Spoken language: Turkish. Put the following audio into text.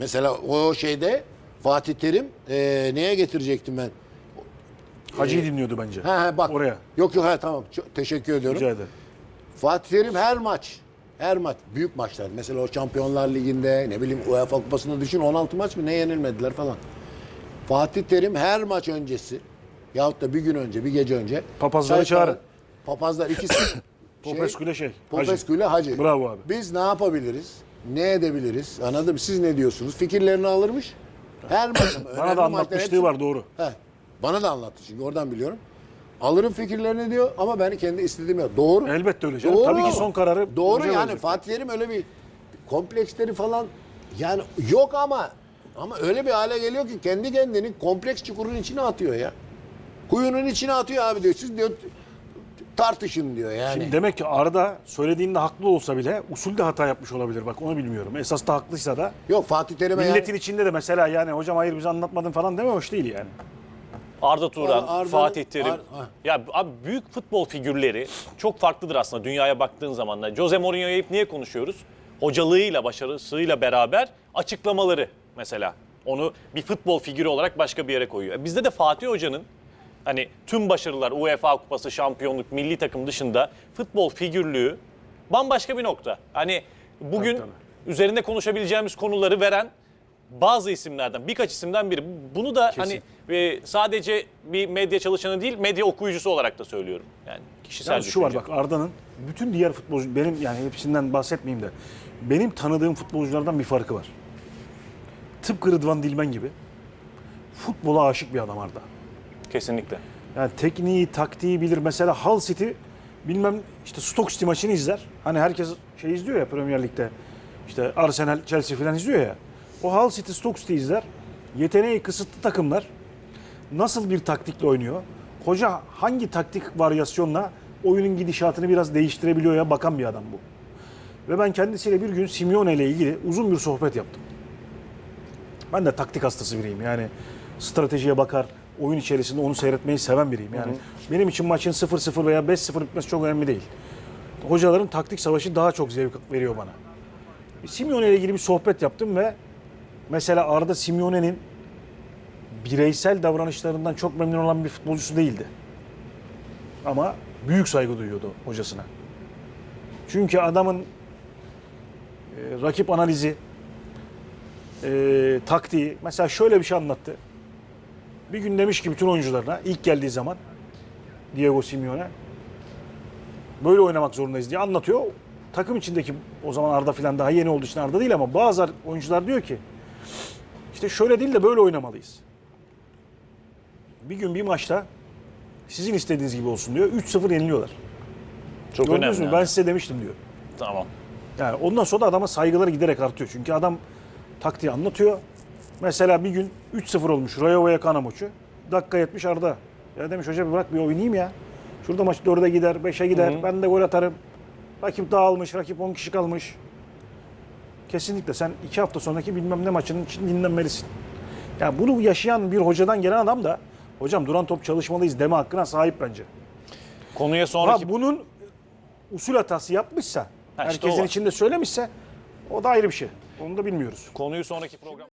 Mesela o şeyde Fatih Terim e, neye getirecektim ben? Hacı'yı dinliyordu bence. Ha, ha, bak. Oraya. Yok yok ha, tamam. Çok teşekkür ediyorum. Rica ederim. Fatih Terim her maç her maç büyük maçlar. Mesela o Şampiyonlar Ligi'nde ne bileyim UEFA Kupası'nda düşün 16 maç mı ne yenilmediler falan. Fatih Terim her maç öncesi yahut da bir gün önce bir gece önce Papazları çağırın. Papazlar ikisi şey, Popescu ile şey. Popescu ile Hacı. Bravo abi. Biz ne yapabiliriz? Ne edebiliriz? Anladın mı? Siz ne diyorsunuz? Fikirlerini alırmış. Her maç. Bana da anlatmışlığı var doğru. He, bana da anlattı çünkü oradan biliyorum. Alırım fikirlerini diyor ama ben kendi istediğimi yap. Doğru. Elbette öyle canım. Doğru. Tabii ki son kararı Doğru hoca yani verecek. Fatih Terim öyle bir kompleksleri falan yani yok ama ama öyle bir hale geliyor ki kendi kendini kompleks çukurun içine atıyor ya. Kuyunun içine atıyor abi diyor. Siz diyor tartışın diyor yani. Şimdi demek ki Arda söylediğinde haklı olsa bile usulde hata yapmış olabilir. Bak onu bilmiyorum. Esas da haklıysa da yok Fatih Terim'e yani- milletin içinde de mesela yani hocam hayır bize anlatmadın falan deme hoş değil yani. Arda Turan, Arda- Fatih Terim. Ar- ha. ya abi büyük futbol figürleri çok farklıdır aslında dünyaya baktığın zaman da. Jose Mourinho'yu hep niye konuşuyoruz? Hocalığıyla, başarısıyla beraber açıklamaları mesela. Onu bir futbol figürü olarak başka bir yere koyuyor. E Bizde de Fatih Hoca'nın hani tüm başarılar UEFA Kupası, şampiyonluk, milli takım dışında futbol figürlüğü bambaşka bir nokta. Hani bugün Tabii, üzerinde konuşabileceğimiz konuları veren bazı isimlerden, birkaç isimden biri. Bunu da hani e, sadece bir medya çalışanı değil, medya okuyucusu olarak da söylüyorum. Yani kişisel Yalnız şu var bak Arda'nın bütün diğer futbolcu benim yani hepsinden bahsetmeyeyim de benim tanıdığım futbolculardan bir farkı var. Tıpkı Rıdvan Dilmen gibi futbola aşık bir adam Arda. Kesinlikle. Yani tekniği, taktiği bilir. Mesela Hull City bilmem işte Stoke City maçını izler. Hani herkes şey izliyor ya Premier Lig'de. İşte Arsenal, Chelsea falan izliyor ya. O Hull City, Stoke City izler. Yeteneği kısıtlı takımlar nasıl bir taktikle oynuyor? Hoca hangi taktik varyasyonla oyunun gidişatını biraz değiştirebiliyor ya bakan bir adam bu. Ve ben kendisiyle bir gün Simeone ile ilgili uzun bir sohbet yaptım. Ben de taktik hastası biriyim. Yani stratejiye bakar, oyun içerisinde onu seyretmeyi seven biriyim. Yani benim için maçın 0-0 veya 5-0 bitmesi çok önemli değil. Hocaların taktik savaşı daha çok zevk veriyor bana. Simeone ile ilgili bir sohbet yaptım ve mesela Arda Simeone'nin bireysel davranışlarından çok memnun olan bir futbolcusu değildi. Ama büyük saygı duyuyordu hocasına. Çünkü adamın e, rakip analizi, e, taktiği. Mesela şöyle bir şey anlattı. Bir gün demiş ki bütün oyuncularına ilk geldiği zaman Diego Simeone böyle oynamak zorundayız diye anlatıyor. Takım içindeki o zaman Arda falan daha yeni olduğu için Arda değil ama bazı oyuncular diyor ki işte şöyle değil de böyle oynamalıyız. Bir gün bir maçta sizin istediğiniz gibi olsun diyor. 3-0 yeniliyorlar. Çok Gördünüz önemli. mü? yani. Ben size demiştim diyor. Tamam. Yani ondan sonra da adama saygıları giderek artıyor. Çünkü adam taktiği anlatıyor. Mesela bir gün 3-0 olmuş Rayo Vallecano maçı. Dakika 70 Arda. Ya demiş hoca bırak bir oynayayım ya. Şurada maç 4'e gider, 5'e gider. Ben de gol atarım. Rakip dağılmış, rakip 10 kişi kalmış. Kesinlikle sen 2 hafta sonraki bilmem ne maçının için dinlenmelisin. Ya bunu yaşayan bir hocadan gelen adam da hocam duran top çalışmalıyız deme hakkına sahip bence. Konuya Ha sonraki bunun usul hatası yapmışsa, Ha, işte herkesin içinde söylemişse o da ayrı bir şey. Onu da bilmiyoruz. konuyu sonraki program